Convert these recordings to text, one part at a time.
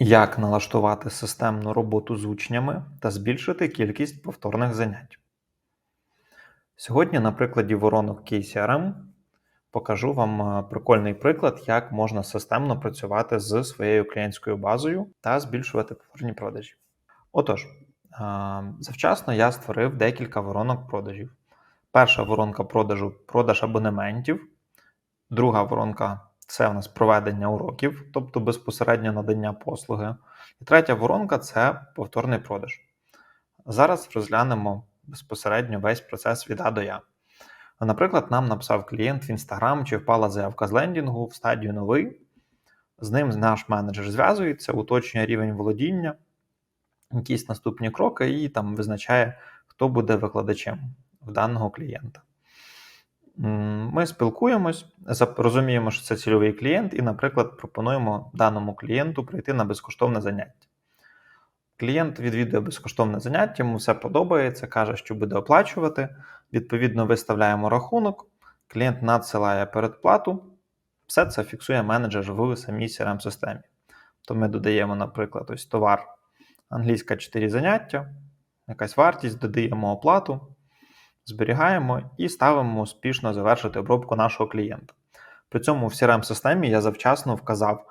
Як налаштувати системну роботу з учнями та збільшити кількість повторних занять? Сьогодні на прикладі воронок KCRM покажу вам е, прикольний приклад, як можна системно працювати з своєю клієнтською базою та збільшувати повторні продажі. Отож, е, завчасно я створив декілька воронок продажів. Перша воронка продажу продаж абонементів, друга воронка це у нас проведення уроків, тобто безпосередньо надання послуги. І третя воронка це повторний продаж. Зараз розглянемо безпосередньо весь процес від А до Я. Наприклад, нам написав клієнт в Instagram чи впала заявка з лендінгу в стадію новий. З ним наш менеджер зв'язується, уточнює рівень володіння, якісь наступні кроки, і там визначає, хто буде викладачем в даного клієнта. Ми спілкуємось, розуміємо, що це цільовий клієнт, і, наприклад, пропонуємо даному клієнту прийти на безкоштовне заняття. Клієнт відвідує безкоштовне заняття, йому все подобається, каже, що буде оплачувати. Відповідно, виставляємо рахунок, клієнт надсилає передплату, все це фіксує менеджер в самій crm системі То ми додаємо, наприклад, ось товар англійська 4 заняття, якась вартість, додаємо оплату зберігаємо і ставимо успішно завершити обробку нашого клієнта. При цьому в crm системі я завчасно вказав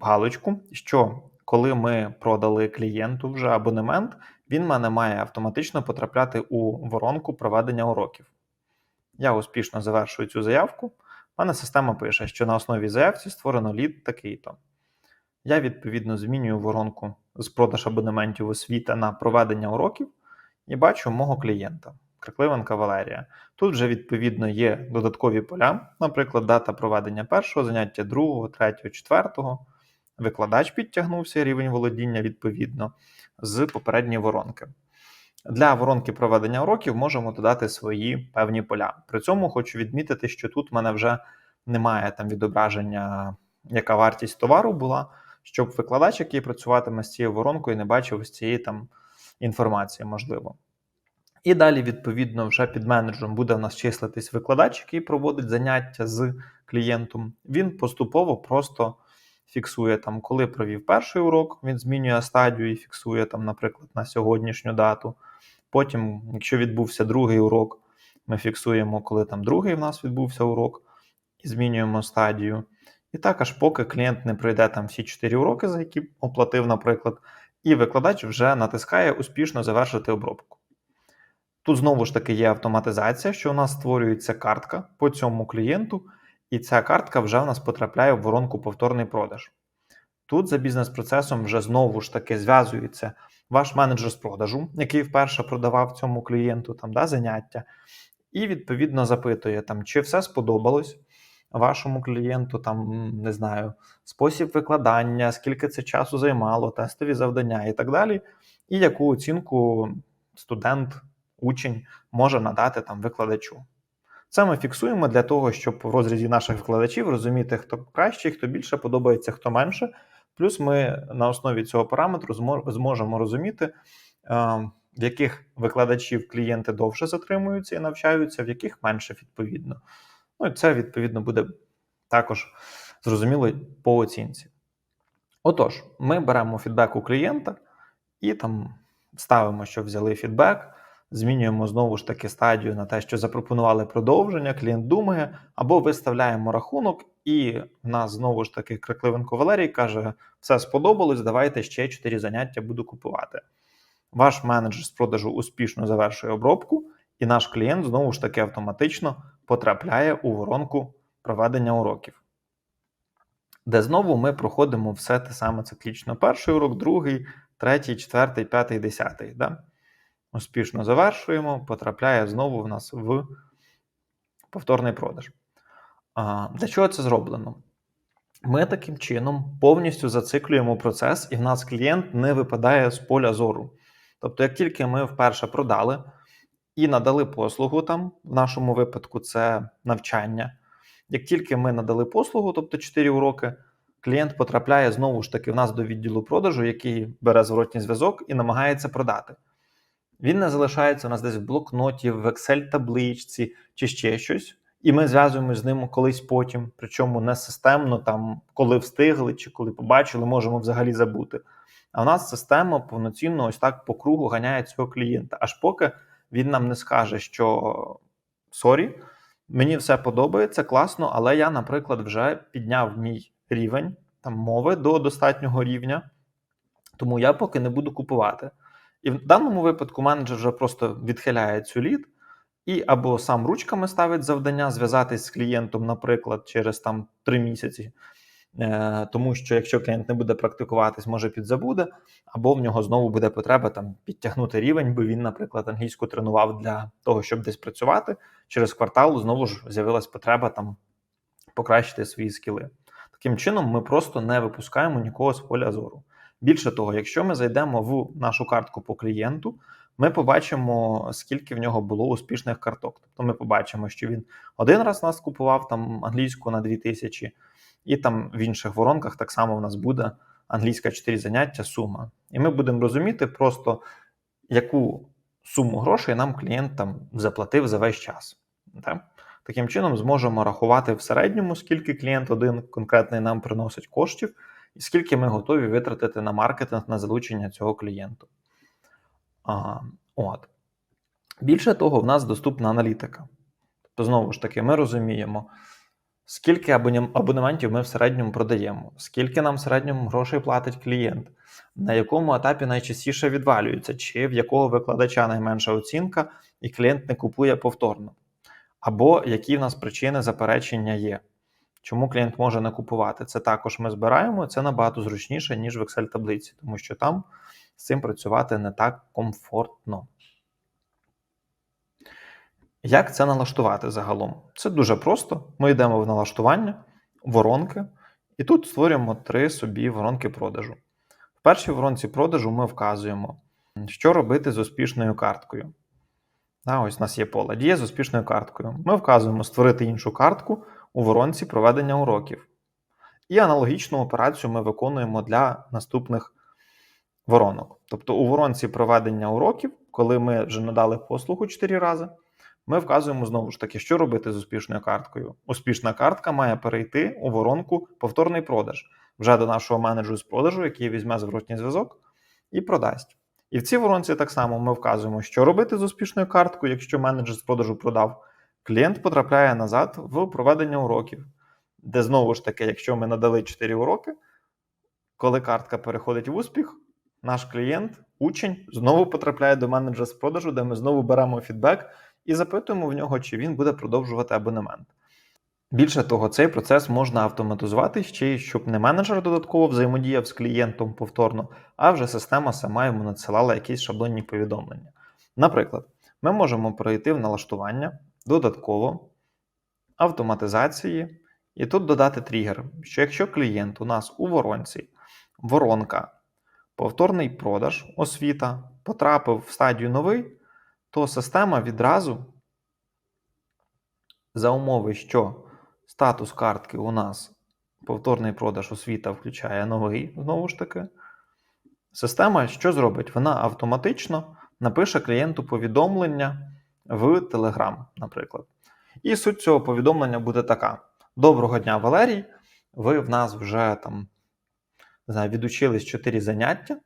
галочку, що коли ми продали клієнту вже абонемент, він мене має автоматично потрапляти у воронку проведення уроків. Я успішно завершую цю заявку. У мене система пише, що на основі заявці створено лід такий-то. Я, відповідно, змінюю воронку з продаж абонементів освіта на проведення уроків і бачу мого клієнта. Крикливенка Валерія. Тут вже, відповідно, є додаткові поля, наприклад, дата проведення першого заняття, другого, третього, четвертого. Викладач підтягнувся рівень володіння відповідно з попередньої воронки. Для воронки проведення уроків можемо додати свої певні поля. При цьому хочу відмітити, що тут в мене вже немає там відображення, яка вартість товару була, щоб викладач, який працюватиме з цією воронкою, не бачив ось цієї там інформації, можливо. І далі, відповідно, вже під менеджером буде в нас числитись викладач, який проводить заняття з клієнтом. Він поступово просто фіксує там, коли провів перший урок, він змінює стадію і фіксує там, наприклад, на сьогоднішню дату. Потім, якщо відбувся другий урок, ми фіксуємо, коли там другий в нас відбувся урок, і змінюємо стадію. І так, аж поки клієнт не пройде там всі 4 уроки, за які оплатив, наприклад, і викладач вже натискає успішно завершити обробку. Тут знову ж таки є автоматизація, що у нас створюється картка по цьому клієнту, і ця картка вже в нас потрапляє в воронку повторний продаж. Тут за бізнес-процесом вже знову ж таки зв'язується ваш менеджер з продажу, який вперше продавав цьому клієнту там, да, заняття, і відповідно запитує, там, чи все сподобалось вашому клієнту, там, не знаю, спосіб викладання, скільки це часу займало, тестові завдання і так далі, і яку оцінку студент учень може надати там викладачу. Це ми фіксуємо для того, щоб в розрізі наших викладачів розуміти, хто краще, хто більше подобається, хто менше. Плюс ми на основі цього параметру зможемо розуміти, е, в яких викладачів клієнти довше затримуються і навчаються, в яких менше відповідно. Ну і це відповідно буде також зрозуміло по оцінці. Отож, ми беремо фідбек у клієнта і там ставимо, що взяли фідбек. Змінюємо знову ж таки стадію на те, що запропонували продовження, клієнт думає, або виставляємо рахунок, і в нас знову ж таки Крикливенко Валерій каже: все сподобалось, давайте ще 4 заняття буду купувати. Ваш менеджер з продажу успішно завершує обробку, і наш клієнт знову ж таки автоматично потрапляє у воронку проведення уроків. Де знову ми проходимо все те саме циклічно: перший урок, другий, третій, четвертий, п'ятий, десятий. Да? Успішно завершуємо, потрапляє знову в нас в повторний продаж. А, Для чого це зроблено? Ми таким чином повністю зациклюємо процес, і в нас клієнт не випадає з поля зору. Тобто, як тільки ми вперше продали і надали послугу там, в нашому випадку це навчання. Як тільки ми надали послугу, тобто 4 уроки, клієнт потрапляє знову ж таки в нас до відділу продажу, який бере зворотній зв'язок і намагається продати. Він не залишається у нас десь в блокноті, в Excel-табличці чи ще щось. і ми зв'язуємося з ним колись потім, причому не системно, там, коли встигли чи коли побачили, можемо взагалі забути. А в нас система повноцінно ось так по кругу ганяє цього клієнта, аж поки він нам не скаже, що сорі, мені все подобається, класно, але я, наприклад, вже підняв мій рівень там мови до достатнього рівня, тому я поки не буду купувати. І в даному випадку менеджер вже просто відхиляє цю лід і або сам ручками ставить завдання зв'язатись з клієнтом, наприклад, через там 3 місяці. Е, Тому що якщо клієнт не буде практикуватись, може підзабуде, або в нього знову буде потреба там підтягнути рівень, бо він, наприклад, англійську тренував для того, щоб десь працювати. Через квартал знову ж з'явилась потреба там покращити свої скіли. Таким чином, ми просто не випускаємо нікого з поля зору. Більше того, якщо ми зайдемо в нашу картку по клієнту, ми побачимо, скільки в нього було успішних карток. Тобто ми побачимо, що він один раз нас купував там англійську на 2000, і там в інших воронках так само в нас буде англійська 4 заняття, сума. І ми будемо розуміти просто, яку суму грошей нам клієнт там заплатив за весь час. Так? Таким чином, зможемо рахувати в середньому, скільки клієнт один конкретний нам приносить коштів, і скільки ми готові витратити на маркетинг на залучення цього клієнту. А, от. Більше того, в нас доступна аналітика. Тобто, знову ж таки, ми розуміємо, скільки абонементів ми в середньому продаємо, скільки нам в середньому грошей платить клієнт, на якому етапі найчастіше відвалюється, чи в якого викладача найменша оцінка, і клієнт не купує повторно. Або які в нас причини заперечення є. Чому клієнт може не купувати? Це також ми збираємо, це набагато зручніше, ніж в Excel-таблиці, тому що там з цим працювати не так комфортно. Як це налаштувати загалом? Це дуже просто. Ми йдемо в налаштування, воронки, і тут створюємо три собі воронки продажу. В першій воронці продажу ми вказуємо, що робити з успішною карткою. Да, ось у нас є поле дія з успішною карткою. Ми вказуємо створити іншу картку у воронці проведення уроків. І аналогічну операцію ми виконуємо для наступних воронок. Тобто у воронці проведення уроків, коли ми вже надали послугу 4 рази, ми вказуємо знову ж таки, що робити з успішною карткою. Успішна картка має перейти у воронку повторний продаж вже до нашого менеджеру з продажу, який візьме зворотній зв'язок і продасть. І в цій воронці так само ми вказуємо, що робити з успішною карткою, якщо менеджер з продажу продав, клієнт потрапляє назад в проведення уроків, де знову ж таки, якщо ми надали 4 уроки, коли картка переходить в успіх, наш клієнт, учень, знову потрапляє до менеджера з продажу, де ми знову беремо фідбек і запитуємо в нього, чи він буде продовжувати абонемент. Більше того, цей процес можна автоматизувати ще й щоб не менеджер додатково взаємодіяв з клієнтом повторно, а вже система сама йому надсилала якісь шаблонні повідомлення. Наприклад, ми можемо перейти в налаштування додатково, автоматизації, і тут додати тригер, що якщо клієнт у нас у воронці, воронка, повторний продаж, освіта потрапив в стадію новий, то система відразу за умови, що статус картки у нас повторний продаж освіта включає новий, знову ж таки. Система що зробить? Вона автоматично напише клієнту повідомлення в Telegram, наприклад. І суть цього повідомлення буде така: Доброго дня, Валерій! Ви в нас вже там не знаю, відучились 4 заняття.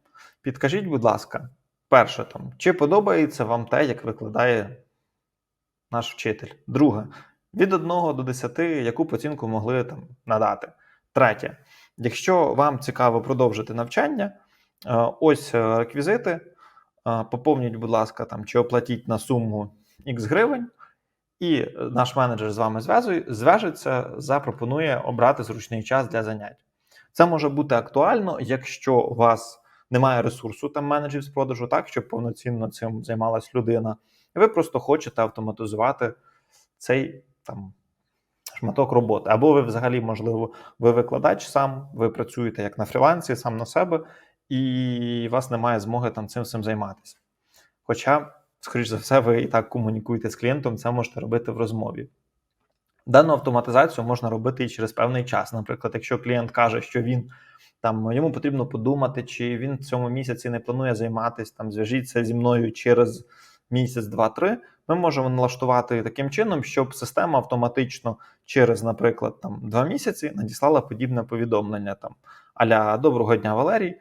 Підкажіть, будь ласка, перше, там, чи подобається вам те, як викладає наш вчитель? Друге, від 1 до 10, яку б оцінку могли там надати. Третє, якщо вам цікаво продовжити навчання, е, ось е, реквізити. Е, поповніть, будь ласка, там чи оплатіть на суму X гривень, і наш менеджер з вами зв'яжеться, запропонує обрати зручний час для занять. Це може бути актуально, якщо у вас немає ресурсу там менеджерів з продажу, так щоб повноцінно цим займалась людина, і ви просто хочете автоматизувати цей там шматок роботи. Або ви взагалі, можливо, ви викладач сам, ви працюєте як на фрілансі, сам на себе, і у вас немає змоги там цим всім займатися. Хоча, скоріш за все, ви і так комунікуєте з клієнтом, це можете робити в розмові. Дану автоматизацію можна робити і через певний час. Наприклад, якщо клієнт каже, що він там йому потрібно подумати, чи він в цьому місяці не планує займатися, там зв'яжіться зі мною через місяць, два-три, ми можемо налаштувати таким чином, щоб система автоматично через, наприклад, там два місяці надіслала подібне повідомлення там аля Доброго дня, Валерій. е,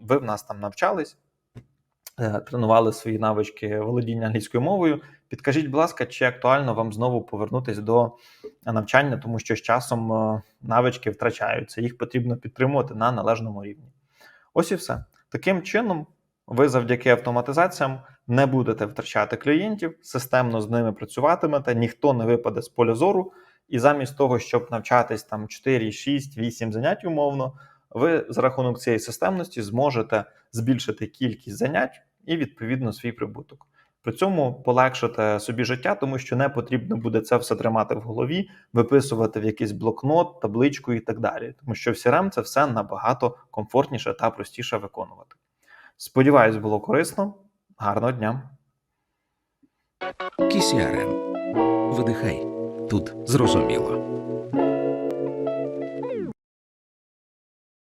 Ви в нас там навчались, тренували свої навички володіння англійською мовою. Підкажіть, будь ласка, чи актуально вам знову повернутися до навчання, тому що з часом е, навички втрачаються, їх потрібно підтримувати на належному рівні. Ось і все. Таким чином, ви завдяки автоматизаціям не будете втрачати клієнтів, системно з ними працюватимете, ніхто не випаде з поля зору, і замість того, щоб навчатись там 4, 6, 8 занять умовно, ви за рахунок цієї системності зможете збільшити кількість занять і відповідно свій прибуток. При цьому полегшите собі життя, тому що не потрібно буде це все тримати в голові, виписувати в якийсь блокнот, табличку і так далі. Тому що в CRM це все набагато комфортніше та простіше виконувати. Сподіваюсь, було корисно. Гарного дня! KCRM. Видихай. Тут зрозуміло.